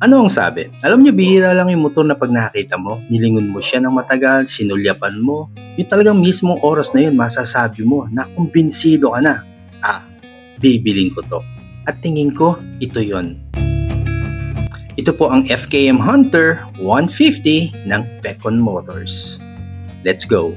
Ano ang sabi? Alam niyo, bihira lang yung motor na pag nakita mo, nilingon mo siya ng matagal, sinulyapan mo, yung talagang mismong oras na yun, masasabi mo na kumbinsido ka na. Ah, bibiling ko to. At tingin ko, ito yon. Ito po ang FKM Hunter 150 ng Pecon Motors. Let's go!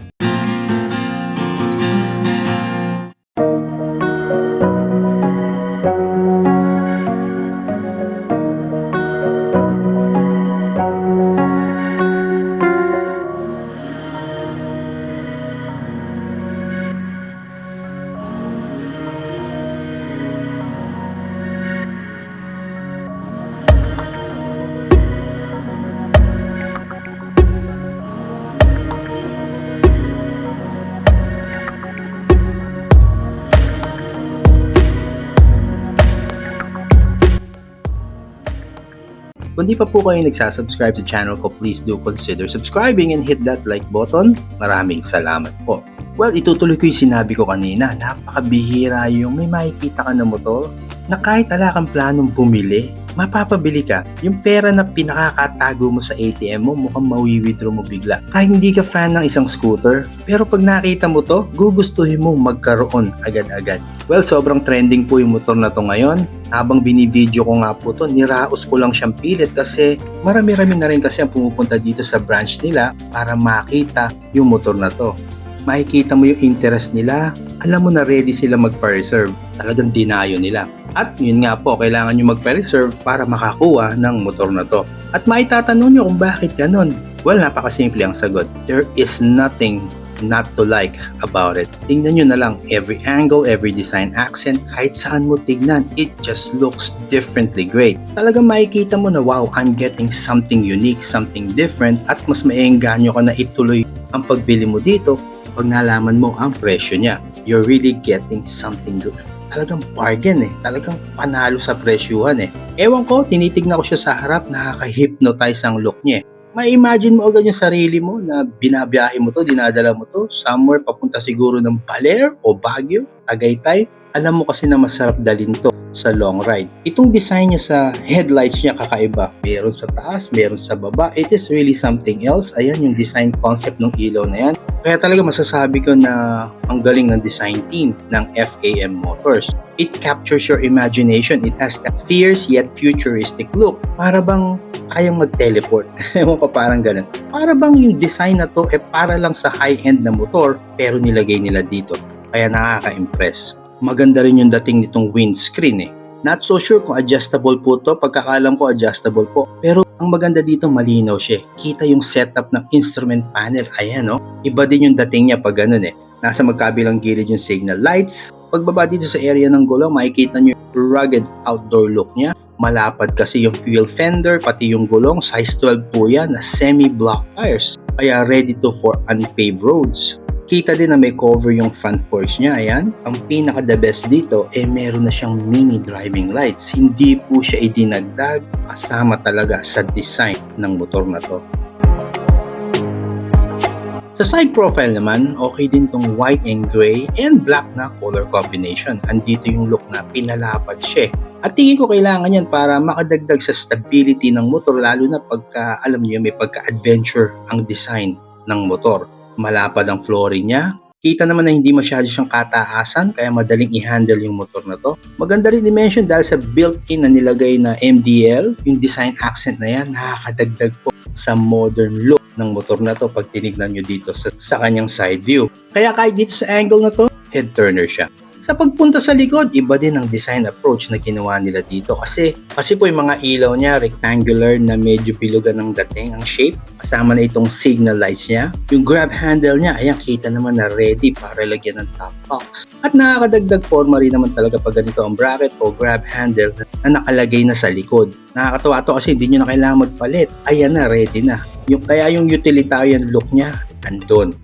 Kung di pa po kayo nagsasubscribe sa channel ko, please do consider subscribing and hit that like button. Maraming salamat po. Well, itutuloy ko yung sinabi ko kanina. Napakabihira yung may makikita ka na motor na kahit ala kang planong bumili, mapapabili ka. Yung pera na pinakakatago mo sa ATM mo, mukhang mawi-withdraw mo bigla. Kahit hindi ka fan ng isang scooter, pero pag nakita mo to, gugustuhin mo magkaroon agad-agad. Well, sobrang trending po yung motor na to ngayon. Habang binibideo ko nga po to, niraos ko lang siyang pilit kasi marami-rami na rin kasi ang pumupunta dito sa branch nila para makita yung motor na to. Makikita mo yung interest nila, alam mo na ready sila magpa-reserve. Talagang dinayo nila. At yun nga po, kailangan nyo magpa-reserve para makakuha ng motor na to. At maitatanong nyo kung bakit ganun. Well, napakasimple ang sagot. There is nothing not to like about it. Tingnan nyo na lang, every angle, every design accent, kahit saan mo tignan, it just looks differently great. Talagang makikita mo na wow, I'm getting something unique, something different, at mas maengganyo ka na ituloy ang pagbili mo dito pag nalaman mo ang presyo niya. You're really getting something good. Talagang bargain eh. Talagang panalo sa presyuhan eh. Ewan ko, tinitignan ko siya sa harap, nakaka-hypnotize ang look niya eh. Ma-imagine mo agad yung sarili mo na binabiyahe mo to, dinadala mo to somewhere papunta siguro ng Baler o Baguio, Tagaytay. Alam mo kasi na masarap dalhin to sa long ride. Itong design niya sa headlights niya kakaiba. Meron sa taas, meron sa baba. It is really something else. Ayan yung design concept ng ilaw na yan. Kaya talaga masasabi ko na ang galing ng design team ng FKM Motors. It captures your imagination. It has that fierce yet futuristic look. Para bang kayang mag-teleport. Ewan ko parang ganun. Para bang yung design na to eh para lang sa high-end na motor pero nilagay nila dito. Kaya nakaka-impress. Maganda rin yung dating nitong windscreen eh. Not so sure kung adjustable po to. Pagkakalam ko adjustable po. Pero ang maganda dito malinaw siya. Kita yung setup ng instrument panel. Ayan no. Iba din yung dating niya pag ganun eh. Nasa magkabilang gilid yung signal lights. Pagbaba dito sa area ng gulong, makikita nyo yung rugged outdoor look niya. Malapad kasi yung fuel fender, pati yung gulong. Size 12 po yan na semi-block tires. Kaya ready to for unpaved roads. Kita din na may cover yung front forks niya. Ayan. Ang pinaka the best dito, eh meron na siyang mini driving lights. Hindi po siya idinagdag. Kasama talaga sa design ng motor na to. Sa side profile naman, okay din tong white and gray and black na color combination. Andito yung look na pinalapad siya. At tingin ko kailangan yan para makadagdag sa stability ng motor lalo na pagka, alam niyo, may pagka-adventure ang design ng motor. Malapad ang flooring niya. Kita naman na hindi masyado siyang kataasan kaya madaling i-handle yung motor na to. Maganda rin i-mention dahil sa built-in na nilagay na MDL, yung design accent na yan, nakakadagdag po sa modern look ng motor na to pag tinignan nyo dito sa, sa kanyang side view. Kaya kahit dito sa angle na to, head turner siya. Sa pagpunta sa likod, iba din ang design approach na ginawa nila dito kasi kasi po yung mga ilaw niya rectangular na medyo pilugan ng dating ang shape kasama na itong signal lights niya. Yung grab handle niya, ayan kita naman na ready para lagyan ng top box. At nakakadagdag forma rin naman talaga pag ganito ang bracket o grab handle na nakalagay na sa likod. Nakakatawa to kasi hindi nyo na kailangan magpalit. Ayan na, ready na. Yung, kaya yung utilitarian look niya, andun.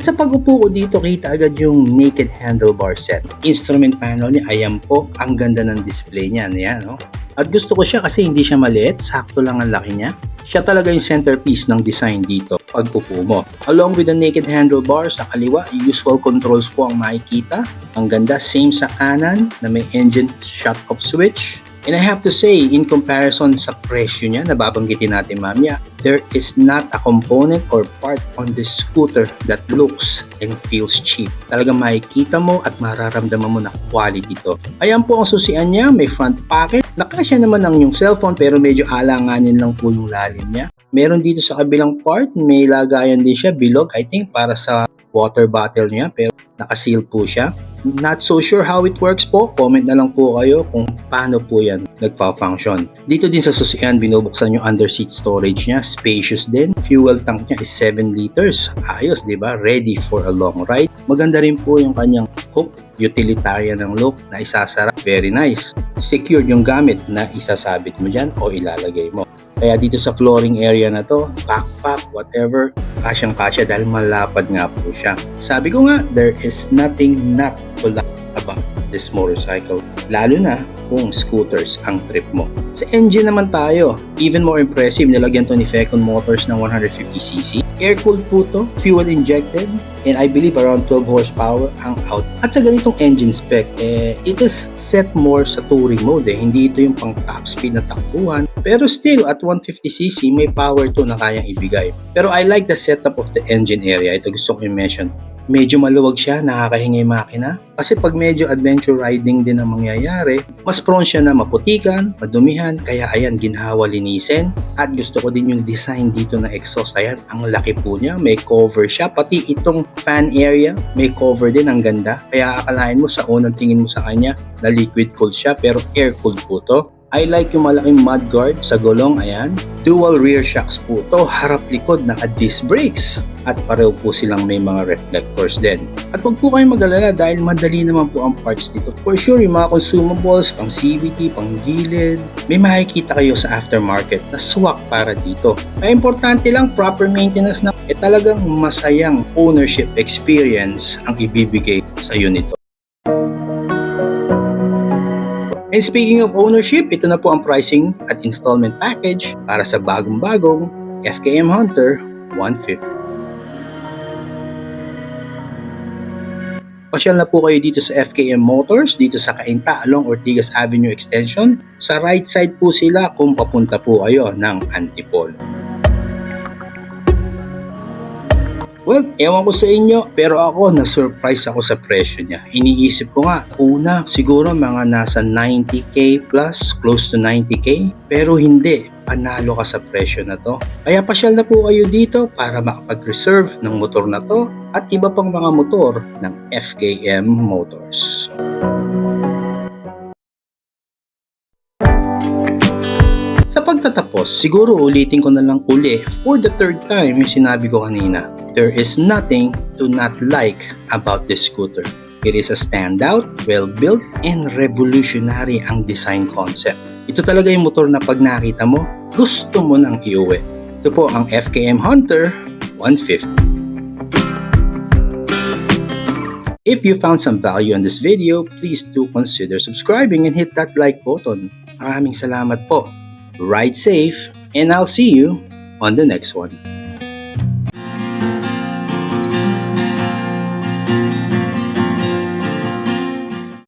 At sa pag-upo ko dito, kita agad yung naked handlebar set. Instrument panel niya, ayan po, ang ganda ng display niya. Ayan, no? At gusto ko siya kasi hindi siya maliit, sakto lang ang laki niya. Siya talaga yung centerpiece ng design dito pag upo mo. Along with the naked handlebar sa kaliwa, usual controls po ang makikita. Ang ganda, same sa kanan na may engine shut-off switch. And I have to say, in comparison sa presyo niya, nababanggitin natin mamaya, there is not a component or part on this scooter that looks and feels cheap. Talagang makikita mo at mararamdaman mo na quality to. Ayan po ang susian niya, may front pocket. Nakasya naman ang yung cellphone pero medyo alanganin lang po yung lalim niya. Meron dito sa kabilang part, may lagayan din siya, bilog, I think, para sa water bottle niya pero nakaseal po siya. Not so sure how it works po. Comment na lang po kayo kung paano po yan nagpa-function. Dito din sa susian, binubuksan yung underseat storage niya. Spacious din. Fuel tank niya is 7 liters. Ayos, di ba? Ready for a long ride. Maganda rin po yung kanyang hook. Utilitarian ng look na isasara. Very nice. Secured yung gamit na isasabit mo dyan o ilalagay mo. Kaya dito sa flooring area na to, backpack, whatever, kasyang kasya dahil malapad nga po siya. Sabi ko nga, there is nothing not to like about this motorcycle. Lalo na kung scooters ang trip mo. Sa engine naman tayo, even more impressive, nilagyan to ni Fecon Motors ng 150cc. Air-cooled po to, fuel injected, and I believe around 12 horsepower ang out. At sa ganitong engine spec, eh, it is set more sa touring mode eh. Hindi ito yung pang top speed na takbuhan. Pero still, at 150cc, may power to na kayang ibigay. Pero I like the setup of the engine area. Ito gusto ko i-mention. Medyo maluwag siya, nakakahinga yung makina. Kasi pag medyo adventure riding din ang mangyayari, mas prone siya na maputikan, madumihan, kaya ayan, ginhawa linisin. At gusto ko din yung design dito na exhaust. Ayan, ang laki po niya, may cover siya. Pati itong fan area, may cover din, ang ganda. Kaya akalain mo sa unang tingin mo sa kanya na liquid cooled siya, pero air cooled po to. I like yung malaking mudguard sa gulong, ayan. Dual rear shocks po to, harap likod, naka disc brakes. At pareho po silang may mga reflectors din. At huwag po kayong mag-alala dahil madali naman po ang parts dito. For sure, yung mga consumables, pang CVT, pang gilid, may makikita kayo sa aftermarket na swak para dito. Kaya importante lang, proper maintenance na, eh talagang masayang ownership experience ang ibibigay sa unit. And speaking of ownership, ito na po ang pricing at installment package para sa bagong-bagong FKM Hunter 150. Pasyal na po kayo dito sa FKM Motors, dito sa Cainta along Ortigas Avenue Extension. Sa right side po sila kung papunta po kayo ng Antipolo. Well, ewan ko sa inyo, pero ako na-surprise ako sa presyo niya. Iniisip ko nga, una, siguro mga nasa 90k plus, close to 90k, pero hindi, panalo ka sa presyo na to. Kaya pasyal na po kayo dito para makapag-reserve ng motor na to at iba pang mga motor ng FKM Motors. Sa pagtatapos, siguro ulitin ko na lang uli for the third time yung sinabi ko kanina. There is nothing to not like about this scooter. It is a standout, well-built, and revolutionary ang design concept. Ito talaga yung motor na pag nakita mo, gusto mo nang iuwi. Ito po ang FKM Hunter 150. If you found some value on this video, please do consider subscribing and hit that like button. Maraming salamat po. Ride safe, and I'll see you on the next one.